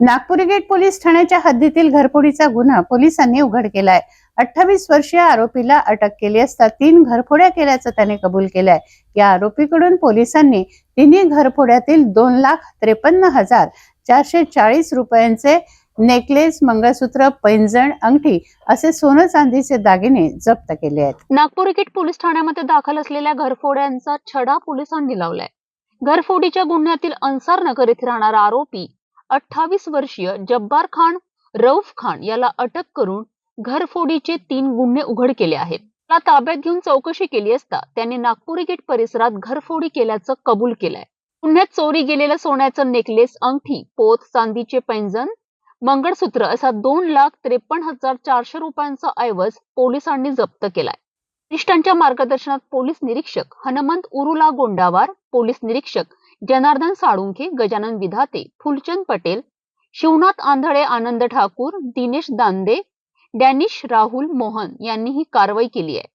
Nagpuri gate police ठाण्याच्या हद्दीतील घरफोडीचा गुन्हा पोलिसांनी उघड केलाय. अठ्ठावीस वर्षीय आरोपीला अटक केली असता तीन घरफोड्या केल्याचं त्याने कबूल केलंय. या आरोपीकडून पोलिसांनी तिन्ही घरफोड्यातील दोन लाख त्रेपन्न हजार चारशे चाळीस रुपयांचे नेकलेस मंगळसूत्र पैंजण अंगठी असे सोनं चांदीचे दागिने जप्त केले आहेत. नागपूर गेट पोलीस ठाण्यामध्ये दाखल असलेल्या घरफोड्यांचा छडा पोलिसांनी लावलाय. घरफोडीच्या गुन्ह्यातील अन्सार नगर येथे राहणारा आरोपी अठ्ठावीस वर्षीय जब्बार खान रौफ खान याला अटक करून घरफोडीचे तीन गुन्हे उघड केले आहेत. त्याला ताब्यात घेऊन चौकशी केली असता त्याने नागपुरी गेट परिसरात घरफोडी केल्याचं कबूल केलंय. गुन्ह्यात चोरी गेलेलं सोन्याचं नेकलेस अंगठी पोत चांदीचे पैंजण मंगळसूत्र असा दोन लाख त्रेपन्न हजार चारशे रुपयांचा ऐवज पोलिसांनी जप्त केलाय. वरिष्ठांच्या मार्गदर्शनात पोलीस निरीक्षक हनुमंत उरुला गोंडावार पोलीस निरीक्षक जनार्दन साळुंखे गजानन विधाते फुलचंद पटेल शिवनाथ आंधळे आनंद ठाकूर दिनेश दांदे डॅनिश राहुल मोहन यांनी ही कारवाई केली आहे.